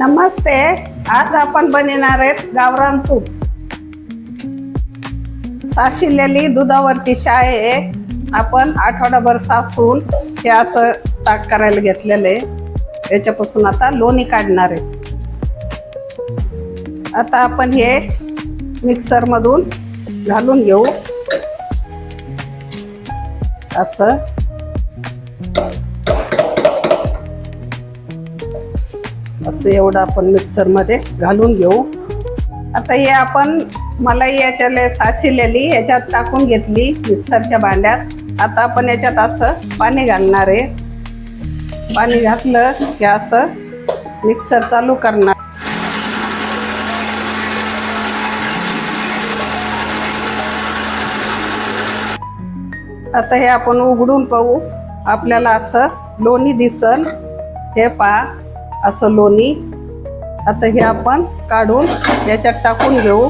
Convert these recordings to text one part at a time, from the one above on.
नमस्ते. आज आपण बनवणार आहेत गावरान तूप साशिलेली दुधावरती शाळे आहे. आपण आठवडाभर सासून हे असं ताक करायला घेतलेलं आहे. याच्यापासून आता लोणी काढणार आहे. आता आपण हे मिक्सरमधून घालून घेऊ. असं. असं एवढं आपण मिक्सरमध्ये घालून घेऊ. आता हे आपण मला याच्याला सासिलेली याच्यात टाकून घेतली मिक्सरच्या भांड्यात. आता आपण याच्यात असं पाणी घालणार आहे. पाणी घातलं की असं मिक्सर चालू करणार. आता हे आपण उघडून पाहू. आपल्याला असं लोणी दिसल. हे पहा. असं लोणी. आता हे आपण काढून याच्यात टाकून घेऊ.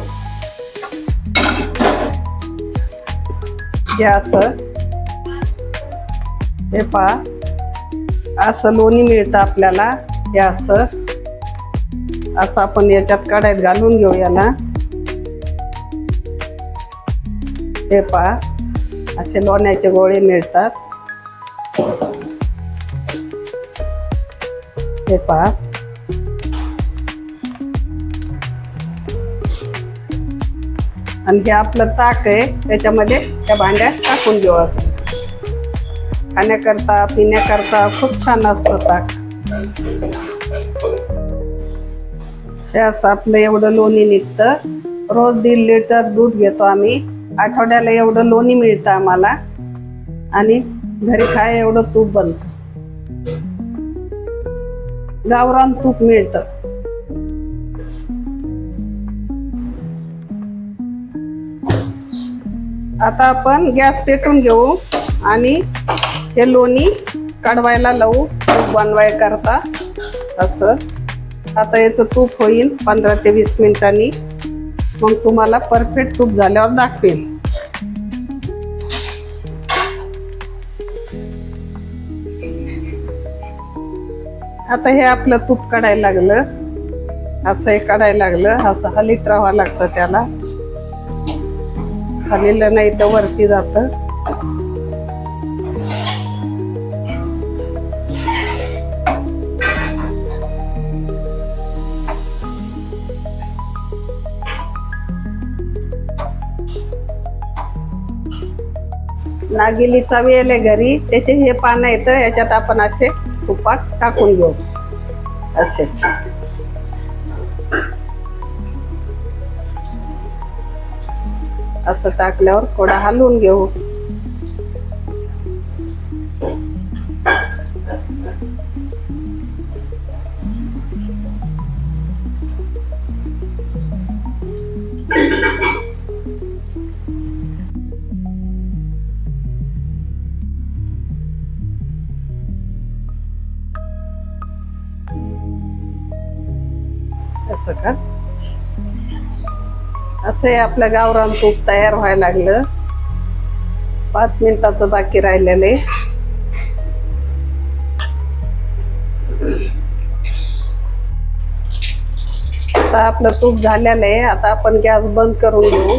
हे असं. हे पहा. असं लोणी मिळतं आपल्याला. हे असं. असं आपण याच्यात कढाईत घालून घेऊ याला. हे पहा. असे लोण्याचे गोळे मिळतात. हे आणि हे आपलं ताक आहे त्याच्यामध्ये त्या भांड्यात टाकून देऊ असं. खाण्याकरता पिण्याकरता खूप छान असतं ताक. त्यास आपलं एवढं लोणी निघतं. रोज दीड लिटर दूध घेतो आम्ही. आठवड्याला एवढं लोणी मिळतं आम्हाला. आणि घरी खाय एवढं तूप बनतं. गावरान तूप मिळतं. आता आपण गॅस पेटून घेऊ आणि हे लोणी काढवायला लावू तूप बनवाय करता. असं. आता याचं तूप होईल पंधरा ते वीस मिनिटांनी. मग तुम्हाला परफेक्ट तूप झाल्यावर दाखवेल आता हे आपलं तूप काढायला लागलं. असं हे काढायला लागलं. असं हलीत राहावं लागतं त्याला. हलीलं नाही तर वरती जातं. नागिलीचा वेल आहे घरी. त्याचे हे पानं येतं याच्यात आपण असे तुपात टाकून घेऊ. असे. असं टाकल्यावर थोडा हलवून घेऊ. असं का? असं आपलं गावरान तूप तयार व्हायला लागलं. पाच मिनिटाचं बाकी राहिलेलं आहे. आता आपलं तूप झालेलं आहे. आता आपण गॅस बंद करून घेऊ.